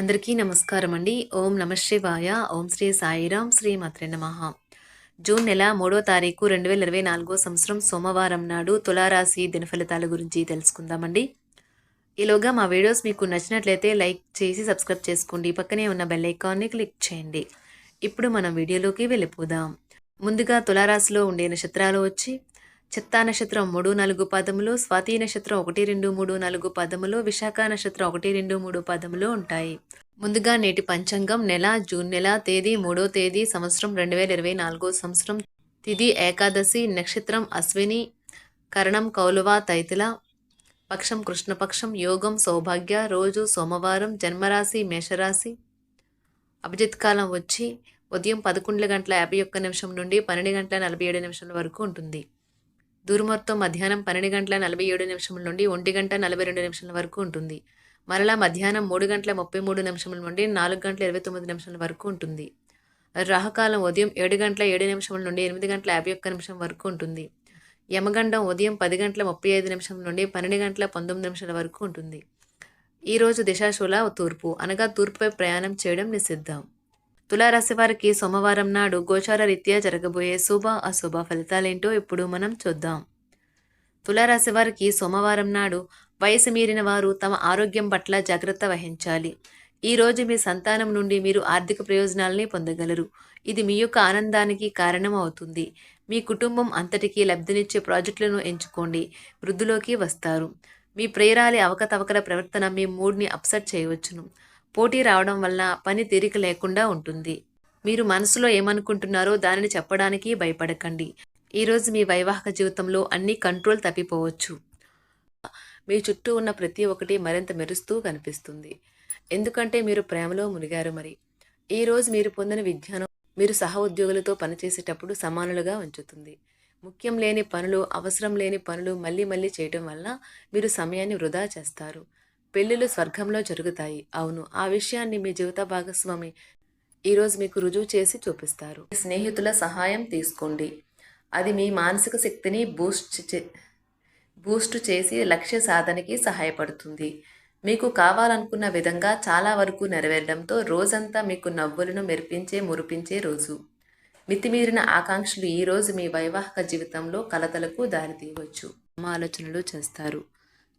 అందరికీ నమస్కారం అండి ఓం నమ శివాయ. ఓం శ్రీ సాయిరాం శ్రీ మాత్రే నమ. జూన్ నెల మూడో తారీఖు రెండు వేల ఇరవై నాలుగో సంవత్సరం సోమవారం నాడు తులారాశి దినఫలితాల గురించి తెలుసుకుందామండి. ఈలోగా మా వీడియోస్ మీకు నచ్చినట్లయితే లైక్ చేసి సబ్స్క్రైబ్ చేసుకోండి. పక్కనే ఉన్న బెల్ ఐకాన్ని క్లిక్ చేయండి. ఇప్పుడు మనం వీడియోలోకి వెళ్ళిపోదాం. ముందుగా తులారాశిలో ఉండే నక్షత్రాలు వచ్చి చిత్తా నక్షత్రం మూడు నాలుగు పదములు స్వాతి నక్షత్రం ఒకటి రెండు మూడు నాలుగు పదములు విశాఖ నక్షత్రం ఒకటి రెండు మూడు పదములు ఉంటాయి. ముందుగా నేటి పంచాంగం నెల జూన్ నెల తేదీ మూడో తేదీ సంవత్సరం రెండు వేల ఇరవై నాలుగో సంవత్సరం తిది ఏకాదశి నక్షత్రం అశ్విని కరణం కౌలువ తైతిల పక్షం కృష్ణపక్షం యోగం సౌభాగ్య రోజు సోమవారం జన్మరాశి మేషరాశి. అభిజిత్ కాలం వచ్చి ఉదయం పదకొండు గంటల యాభై ఒక్క నిమిషం నుండి పన్నెండు గంటల నలభై ఏడు నిమిషాల వరకు ఉంటుంది. దూరమొత్తం మధ్యాహ్నం పన్నెండు గంటల నలభై ఏడు నిమిషముల నుండి ఒంటి గంట నలభై రెండు నిమిషాల వరకు ఉంటుంది. మరలా మధ్యాహ్నం మూడు గంటల ముప్పై మూడు నిమిషముల నుండి నాలుగు గంటల ఇరవై తొమ్మిది నిమిషాల వరకు ఉంటుంది. రాహకాలం ఉదయం ఏడు గంటల ఏడు నిమిషముల నుండి ఎనిమిది గంటల యాభై ఒక్క నిమిషం వరకు ఉంటుంది. యమగండం ఉదయం పది గంటల ముప్పై ఐదు నిమిషం నుండి పన్నెండు గంటల పంతొమ్మిది నిమిషాల వరకు ఉంటుంది. ఈరోజు దిశాశూల తూర్పు అనగా తూర్పుపై ప్రయాణం చేయడం నిషిద్ధం. తులారాశి వారికి సోమవారం నాడు గోచార రీత్యా జరగబోయే శుభ అశుభ ఫలితాలేంటో ఇప్పుడు మనం చూద్దాం. తులారాశి వారికి సోమవారం నాడు వయసు మీరిన వారు తమ ఆరోగ్యం పట్ల జాగ్రత్త వహించాలి. ఈ రోజు మీ సంతానం నుండి మీరు ఆర్థిక ప్రయోజనాలని పొందగలరు. ఇది మీ యొక్క ఆనందానికి కారణం అవుతుంది. మీ కుటుంబం అంతటికీ లబ్ధినిచ్చే ప్రాజెక్టులను ఎంచుకోండి. వృద్ధిలోకి వస్తారు. మీ ప్రేరాలి అవకతవకల ప్రవర్తన మీ మూడ్ని అప్సెట్ చేయవచ్చును. పోటీ రావడం వల్ల పని తీరిక లేకుండా ఉంటుంది. మీరు మనసులో ఏమనుకుంటున్నారో దానిని చెప్పడానికి భయపడకండి. ఈరోజు మీ వైవాహిక జీవితంలో అన్ని కంట్రోల్ తప్పిపోవచ్చు. మీ చుట్టూ ఉన్న ప్రతి ఒక్కటి మరింత మెరుస్తూ కనిపిస్తుంది. ఎందుకంటే మీరు ప్రేమలో మునిగారు మరి. ఈరోజు మీరు పొందిన విజ్ఞానం మీరు సహ ఉద్యోగులతో పనిచేసేటప్పుడు సమానులుగా ఉంచుతుంది. ముఖ్యం లేని పనులు అవసరం లేని పనులు మళ్ళీ మళ్ళీ చేయటం వల్ల మీరు సమయాన్ని వృధా చేస్తారు. పెళ్ళిళ్ళు స్వర్గంలో జరుగుతాయి. అవును ఆ విషయాన్ని మీ జీవిత భాగస్వామి ఈరోజు మీకు రుజువు చేసి చూపిస్తారు. స్నేహితుల సహాయం తీసుకోండి. అది మీ మానసిక శక్తిని బూస్ట్ చే బూస్ట్ చేసి లక్ష్య సాధనకి సహాయపడుతుంది. మీకు కావాలనుకున్న విధంగా చాలా వరకు నెరవేరడంతో రోజంతా మీకు నవ్వులను మెరిపించే మురిపించే రోజు. మితిమీరిన ఆకాంక్షలు ఈరోజు మీ వైవాహిక జీవితంలో కలతలకు దారితీయవచ్చు. ఆలోచనలు చేస్తారు.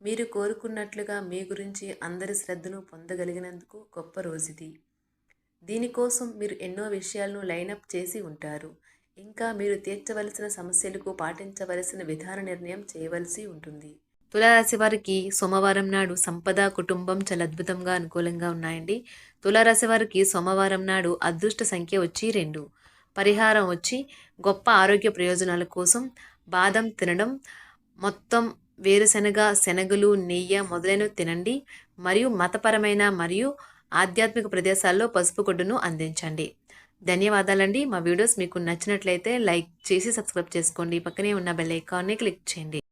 మీరు కోరుకున్నట్లుగా మీ గురించి అందరి శ్రద్ధను పొందగలిగినందుకు గొప్ప రోజుది. దీనికోసం మీరు ఎన్నో విషయాలను లైనప్ చేసి ఉంటారు. ఇంకా మీరు తీర్చవలసిన సమస్యలకు పాటించవలసిన విధాన నిర్ణయం చేయవలసి ఉంటుంది. తులారాశి వారికి సోమవారం నాడు సంపద కుటుంబం చాలా అద్భుతంగా అనుకూలంగా ఉన్నాయండి. తులారాశి వారికి సోమవారం నాడు అదృష్ట సంఖ్య వచ్చి రెండు. పరిహారం వచ్చి గొప్ప ఆరోగ్య ప్రయోజనాల కోసం బాదం తినడం మొత్తం వేరుశనగ శనగలు నెయ్యి మొదలైనవి తినండి. మరియు మతపరమైన మరియు ఆధ్యాత్మిక ప్రదేశాల్లో పసుపు గుడ్డును అందించండి. ధన్యవాదాలండి. మా వీడియోస్ మీకు నచ్చినట్లయితే లైక్ చేసి సబ్స్క్రైబ్ చేసుకోండి. పక్కనే ఉన్న బెల్ ఐకాన్ని క్లిక్ చేయండి.